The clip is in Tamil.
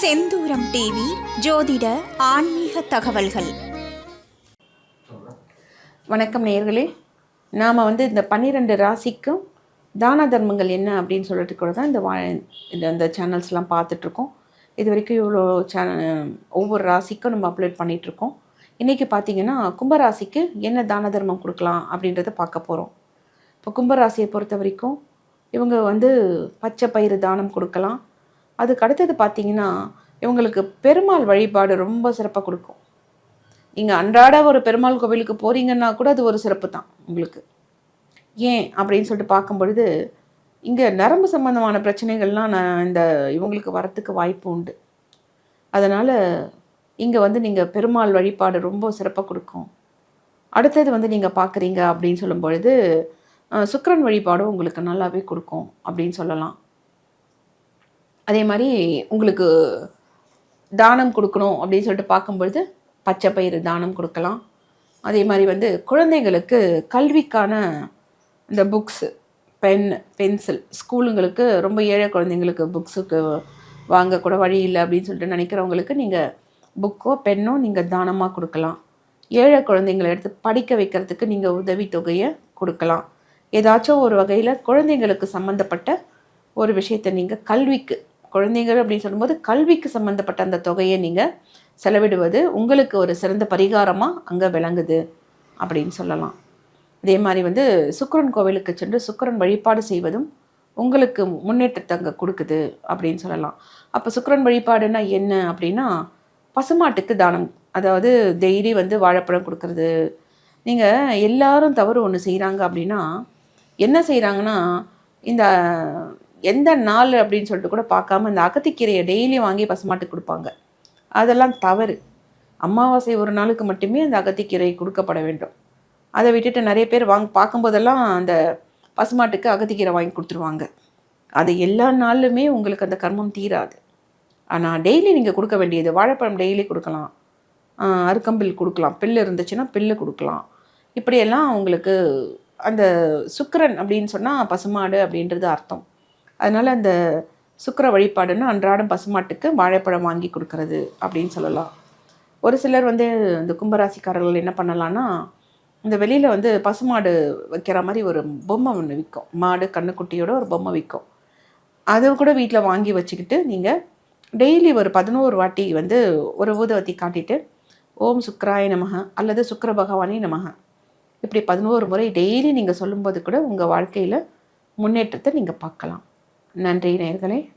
செந்தூரம் டிவி ஜோதிட ஆன்மீக தகவல்கள். வணக்கம் நேர்களே நாம் வந்து இந்த பன்னிரெண்டு ராசிக்கும் தான தர்மங்கள் என்ன அப்படின்னு சொல்லிட்டு கூட தான் இந்த வா இந்த இந்த சேனல்ஸ்லாம் பார்த்துட்ருக்கோம். இது வரைக்கும் இவ்வளோ சேனல் ஒவ்வொரு ராசிக்கும் நம்ம அப்லோட் பண்ணிகிட்ருக்கோம் இன்றைக்கி பார்த்தீங்கன்னா கும்பராசிக்கு என்ன தான தர்மம் கொடுக்கலாம் அப்படின்றத பார்க்க போகிறோம் இப்போ கும்பராசியை பொறுத்த வரைக்கும் இவங்க வந்து பச்சை பயிறு தானம் கொடுக்கலாம். அதுக்கு அடுத்தது பார்த்தீங்கன்னா இவங்களுக்கு பெருமாள் வழிபாடு ரொம்ப சிறப்பாக கொடுக்கும். நீங்கள் அன்றாட ஒரு பெருமாள் கோவிலுக்கு போகிறீங்கன்னா கூட அது ஒரு சிறப்பு தான் உங்களுக்கு. ஏன் அப்படின்னு சொல்லிட்டு பார்க்கும் பொழுது இங்கே நரம்பு சம்பந்தமான பிரச்சனைகள்லாம் நான் இந்த இவங்களுக்கு வரத்துக்கு வாய்ப்பு உண்டு. அதனால் இங்கே வந்து நீங்கள் பெருமாள் வழிபாடு ரொம்ப சிறப்பாக கொடுக்கும். அடுத்தது வந்து நீங்கள் பார்க்குறீங்க அப்படின்னு சொல்லும் பொழுது வழிபாடும் உங்களுக்கு நல்லாவே கொடுக்கும் அப்படின்னு சொல்லலாம். அதே மாதிரி உங்களுக்கு தானம் கொடுக்கணும் அப்படின்னு சொல்லிட்டு பார்க்கும்பொழுது பச்சை பயிறு தானம் கொடுக்கலாம். அதே மாதிரி வந்து குழந்தைங்களுக்கு கல்விக்கான இந்த புக்ஸு பென் பென்சில் ஸ்கூலுங்களுக்கு ரொம்ப ஏழை குழந்தைங்களுக்கு புக்ஸுக்கு வாங்கக்கூட வழி இல்லை அப்படின்னு சொல்லிட்டு நினைக்கிறவங்களுக்கு நீங்கள் புக்கோ பென்னோ நீங்கள் தானமாக கொடுக்கலாம். ஏழை குழந்தைங்களை எடுத்து படிக்க வைக்கிறதுக்கு நீங்கள் உதவித்தொகையை கொடுக்கலாம். ஏதாச்சும் ஒரு வகையில் குழந்தைங்களுக்கு சம்மந்தப்பட்ட ஒரு விஷயத்தை நீங்கள் கல்விக்கு குழந்தைகள் அப்படின்னு சொல்லும்போது கல்விக்கு சம்மந்தப்பட்ட அந்த தொகையை நீங்கள் செலவிடுவது உங்களுக்கு ஒரு சிறந்த பரிகாரமாக அங்கே விளங்குது அப்படின்னு சொல்லலாம். இதே மாதிரி வந்து சுக்கரன் கோவிலுக்கு சென்று சுக்கரன் வழிபாடு செய்வதும் உங்களுக்கு முன்னேற்றத்தை அங்கே கொடுக்குது அப்படின்னு சொல்லலாம். அப்போ சுக்கிரன் வழிபாடுனா என்ன அப்படின்னா பசுமாட்டுக்கு தானம். அதாவது டெய்லி வந்து வாழைப்பழம் கொடுக்கறது. நீங்கள் எல்லாரும் தவறு ஒன்று செய்கிறாங்க அப்படின்னா என்ன செய்கிறாங்கன்னா இந்த எந்த நாள் அப்படின்னு சொல்லிட்டு கூட பார்க்காம இந்த அகத்திக்கீரையை டெய்லி வாங்கி பசுமாட்டுக்கு கொடுப்பாங்க. அதெல்லாம் தவறு. அமாவாசை ஒரு நாளுக்கு மட்டுமே அந்த அகத்திக்கீரை கொடுக்கப்பட வேண்டும். அதை விட்டுட்டு நிறைய பேர் வாங்க பார்க்கும்போதெல்லாம் அந்த பசுமாட்டுக்கு அகத்திக்கீரை வாங்கி கொடுத்துருவாங்க. அது எல்லா நாளுமே உங்களுக்கு அந்த கர்மம் தீராது. ஆனால் டெய்லி நீங்கள் கொடுக்க வேண்டியது வாழைப்பழம் டெய்லி கொடுக்கலாம். அருக்கம்பில் கொடுக்கலாம். பில்லு இருந்துச்சுன்னா பில்லு கொடுக்கலாம். இப்படியெல்லாம் உங்களுக்கு அந்த சுக்கரன் அப்படின்னு சொன்னால் பசுமாடு அப்படின்றது அர்த்தம். அதனால் அந்த சுக்கிர வழிபாடுன்னா அன்றாடம் பசுமாட்டுக்கு வாழைப்பழம் வாங்கி கொடுக்கறது அப்படின்னு சொல்லலாம். ஒரு சிலர் வந்து இந்த கும்பராசிக்காரர்கள் என்ன பண்ணலான்னா இந்த வெளியில் வந்து பசுமாடு வைக்கிற மாதிரி ஒரு பொம்மை ஒன்று விற்கும் மாடு கண்ணுக்குட்டியோட ஒரு பொம்மை விற்கும் அதை கூட வீட்டில் வாங்கி வச்சுக்கிட்டு நீங்கள் டெய்லி ஒரு பதினோரு வாட்டி வந்து ஒரு ஊதவத்தி காட்டிட்டு ஓம் சுக்ராய நமக அல்லது சுக்கர பகவானே நமக இப்படி பதினோரு முறை டெய்லி நீங்கள் சொல்லும்போது கூட உங்கள் வாழ்க்கையில் முன்னேற்றத்தை நீங்கள் பார்க்கலாம். நன்றி நேர்களே.